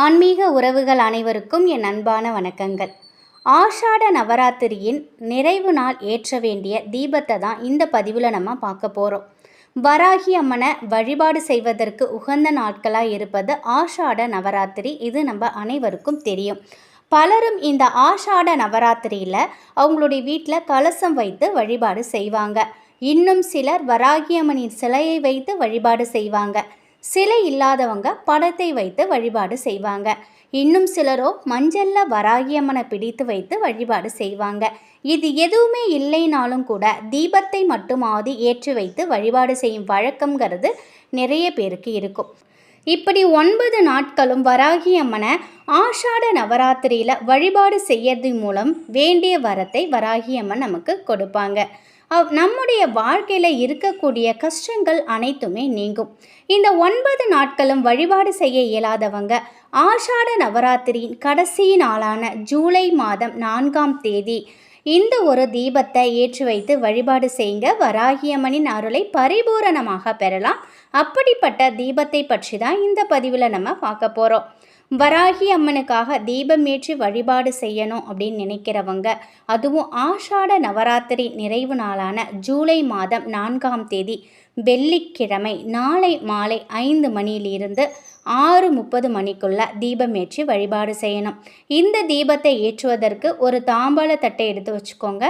ஆன்மீக உறவுகள் அனைவருக்கும் என் அன்பான வணக்கங்கள். ஆஷாட நவராத்திரியின் நிறைவு நாள் ஏற்ற வேண்டிய தீபத்தை தான் இந்த பதிவில் நம்ம பார்க்க போகிறோம் வராகி அம்மனை வழிபாடு செய்வதற்கு உகந்த நாட்களாக இருப்பது ஆஷாட நவராத்திரி. இது நம்ம அனைவருக்கும் தெரியும். பலரும் இந்த ஆஷாட நவராத்திரியில் அவங்களுடைய வீட்டில் கலசம் வைத்து வழிபாடு செய்வாங்க. இன்னும் சிலர் வராகி அம்மனின் சிலையை வைத்து வழிபாடு செய்வாங்க. சிலை இல்லாதவங்க படத்தை வைத்து வழிபாடு செய்வாங்க. இன்னும் சிலரோ மஞ்சள்ல வராகியம்மனை பிடித்து வைத்து வழிபாடு செய்வாங்க. இது எதுவுமே இல்லைனாலும் கூட தீபத்தை மட்டுமாவது ஏற்றி வைத்து வழிபாடு செய்யும் வழக்கங்கிறது நிறைய பேருக்கு இருக்கும். இப்படி ஒன்பது நாட்களும் வராகி அம்மனை ஆஷாட நவராத்திரியில் வழிபாடு செய்யறது மூலம் வேண்டிய வரத்தை வராகி அம்மன் நமக்கு கொடுப்பாங்க. நம்முடைய வாழ்க்கையில் இருக்கக்கூடிய கஷ்டங்கள் அனைத்துமே நீங்கும். இந்த ஒன்பது நாட்களும் வழிபாடு செய்ய இயலாதவங்க ஆஷாட நவராத்திரியின் கடைசி நாளான ஜூலை மாதம் நான்காம் தேதி இந்த ஒரு தீபத்தை ஏற்றி வைத்து வழிபாடு செய்யுங்க. வராகியம்மனின் அருளை பரிபூரணமாக பெறலாம். அப்படிப்பட்ட தீபத்தை பற்றி தான் இந்த பதிவில் நம்ம பார்க்க போகிறோம் வராகி அம்மனுக்காக தீபம் ஏற்றி வழிபாடு செய்யணும் அப்படின்னு நினைக்கிறவங்க அதுவும் ஆஷாட நவராத்திரி நிறைவு நாளான ஜூலை மாதம் நான்காம் தேதி வெள்ளிக்கிழமை நாளை மாலை ஐந்து மணியிலிருந்து ஆறு முப்பது மணிக்குள்ள தீபம் ஏற்றி வழிபாடு செய்யணும். இந்த தீபத்தை ஏற்றுவதற்கு ஒரு தாம்பாள தட்டை எடுத்து வச்சுக்கோங்க.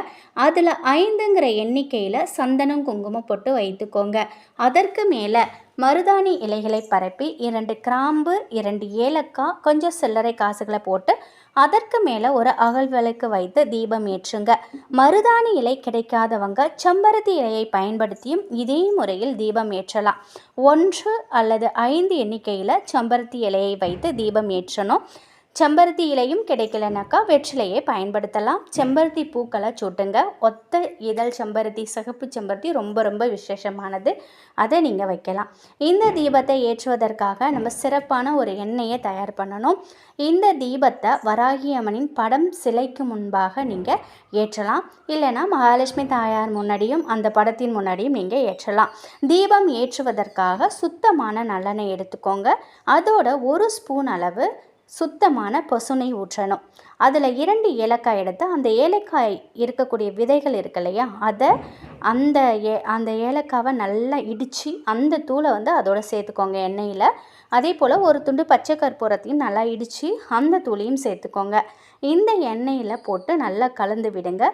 அதில் ஐந்துங்கிற எண்ணிக்கையில் சந்தனம் குங்குமம் போட்டு வைத்துக்கோங்க. அதற்கு மேலே மருதாணி இலைகளை பரப்பி இரண்டு கிராம்பு இரண்டு ஏலக்காய் கொஞ்சம் சில்லறை காசுகளை போட்டு அதற்கு மேலே ஒரு அகல் விளக்கு வைத்து தீபம் ஏற்றுங்க. மருதாணி இலை கிடைக்காதவங்க செம்பருத்தி இலையை பயன்படுத்தியும் இதே முறையில் தீபம் ஏற்றலாம். ஒன்று அல்லது ஐந்து எண்ணிக்கையில் செம்பருத்தி இலையை வைத்து தீபம் ஏற்றணும். செம்பருத்தி இலையும் கிடைக்கலனாக்கா வெற்றிலையை பயன்படுத்தலாம். செம்பருத்தி பூக்களை சுட்டுங்க. ஒத்த இதழ் செம்பருத்தி சிகப்பு செம்பருத்தி ரொம்ப ரொம்ப விசேஷமானது. அதை நீங்கள் வைக்கலாம். இந்த தீபத்தை ஏற்றுவதற்காக நம்ம சிறப்பான ஒரு எண்ணெயை தயார் பண்ணணும். இந்த தீபத்தை வராகி அம்மனின் படம் சிலைக்கு முன்பாக நீங்கள் ஏற்றலாம். இல்லைன்னா மகாலட்சுமி தாயார் முன்னாடியும் அந்த படத்தின் முன்னாடியும் நீங்கள் ஏற்றலாம். தீபம் ஏற்றுவதற்காக சுத்தமான நல்லெண்ணெய் எடுத்துக்கோங்க. அதோட ஒரு ஸ்பூன் அளவு சுத்தமான பசுனை ஊற்றணும். அதில் இரண்டு ஏலக்காய் எடுத்து அந்த ஏலக்காய் இருக்கக்கூடிய விதைகள் இருக்கு இல்லையா அதை அந்த ஏ அந்த ஏலக்காவை நல்லா இடித்து அந்த தூளை வந்து அதோடு சேர்த்துக்கோங்க எண்ணெயில். அதே போல் ஒரு துண்டு பச்சை கற்பூரத்தையும் நல்லா இடித்து அந்த தூளையும் சேர்த்துக்கோங்க. இந்த எண்ணெயில் போட்டு நல்லா கலந்து விடுங்க.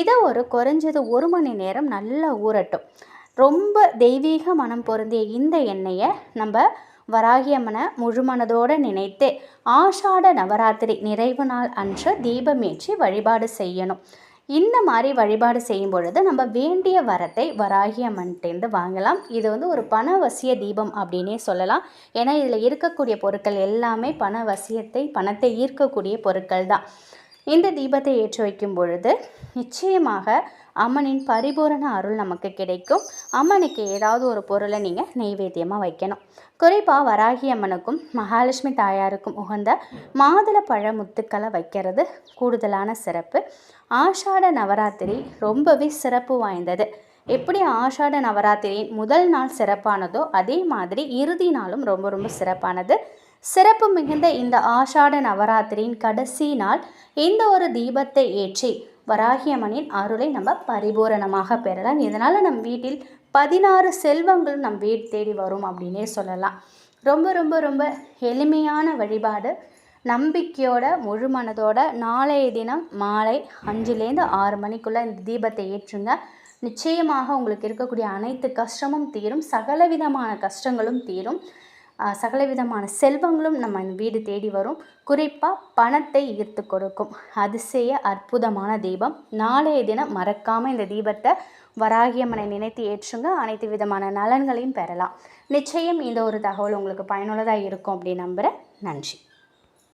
இதை ஒரு குறைஞ்சது ஒரு மணி நேரம் நல்லா ஊறட்டும். ரொம்ப தெய்வீக மனம் பொருந்திய இந்த எண்ணெயை நம்ம வராகியம்மனை முழுமனதோடு நினைத்து ஆஷாட நவராத்திரி நிறைவு நாள் அன்று தீபமேற்றி வழிபாடு செய்யணும். இந்த மாதிரி வழிபாடு செய்யும் பொழுது நம்ம வேண்டிய வரத்தை வராகி அம்மன்ட்டேருந்து வாங்கலாம். இது வந்து ஒரு பணவசிய தீபம் அப்படின்னே சொல்லலாம். ஏன்னா இதில் இருக்கக்கூடிய பொருட்கள் எல்லாமே பணவசியத்தை பணத்தை ஈர்க்கக்கூடிய பொருட்கள் தான். இந்த தீபத்தை ஏற்றி வைக்கும் பொழுது நிச்சயமாக அம்மனின் பரிபூரண அருள் நமக்கு கிடைக்கும். அம்மனுக்கு ஏதாவது ஒரு பொருளை நீங்கள் நெய்வேத்தியமாக வைக்கணும். குறிப்பாக வராகி அம்மனுக்கும் மகாலட்சுமி தாயாருக்கும் உகந்த மாதுளப்பழ முத்துக்களை வைக்கிறது கூடுதலான சிறப்பு. ஆஷாட நவராத்திரி ரொம்பவே சிறப்பு வாய்ந்தது. எப்படி ஆஷாட நவராத்திரியின் முதல் நாள் சிறப்பானதோ அதே மாதிரி இறுதி நாளும் ரொம்ப ரொம்ப சிறப்பானது. சிறப்பு மிகுந்த இந்த ஆஷாட நவராத்திரியின் கடைசி நாள் இந்த ஒரு தீபத்தை ஏற்றி வராகியம்மனின் அருளை நம்ம பரிபூரணமாக பெறலாம். இதனால் நம் வீட்டில் பதினாறு செல்வங்களும் நம் வீடு தேடி வரும் அப்படின்னே சொல்லலாம். ரொம்ப ரொம்ப ரொம்ப எளிமையான வழிபாடு. நம்பிக்கையோட முழு மனதோட நாளைய தினம் மாலை அஞ்சுலேருந்து ஆறு மணிக்குள்ளே இந்த தீபத்தை ஏற்றுங்க. நிச்சயமாக உங்களுக்கு இருக்கக்கூடிய அனைத்து கஷ்டமும் தீரும். சகலவிதமான கஷ்டங்களும் தீரும். சகலவிதமான செல்வங்களும் நம்ம வீடு தேடி வரும். குறிப்பாக பணத்தை ஈர்த்து கொடுக்கும். அதிசய அற்புதமான தீபம். நாளைய தினம் மறக்காமல் இந்த தீபத்தை வராகியம்மனை நினைத்து ஏற்றுங்க. அனைத்து விதமான நலன்களையும் பெறலாம். நிச்சயம் இந்த ஒரு தகவல் உங்களுக்கு பயனுள்ளதாக இருக்கும் அப்படின்னு நம்புகிறேன் நன்றி.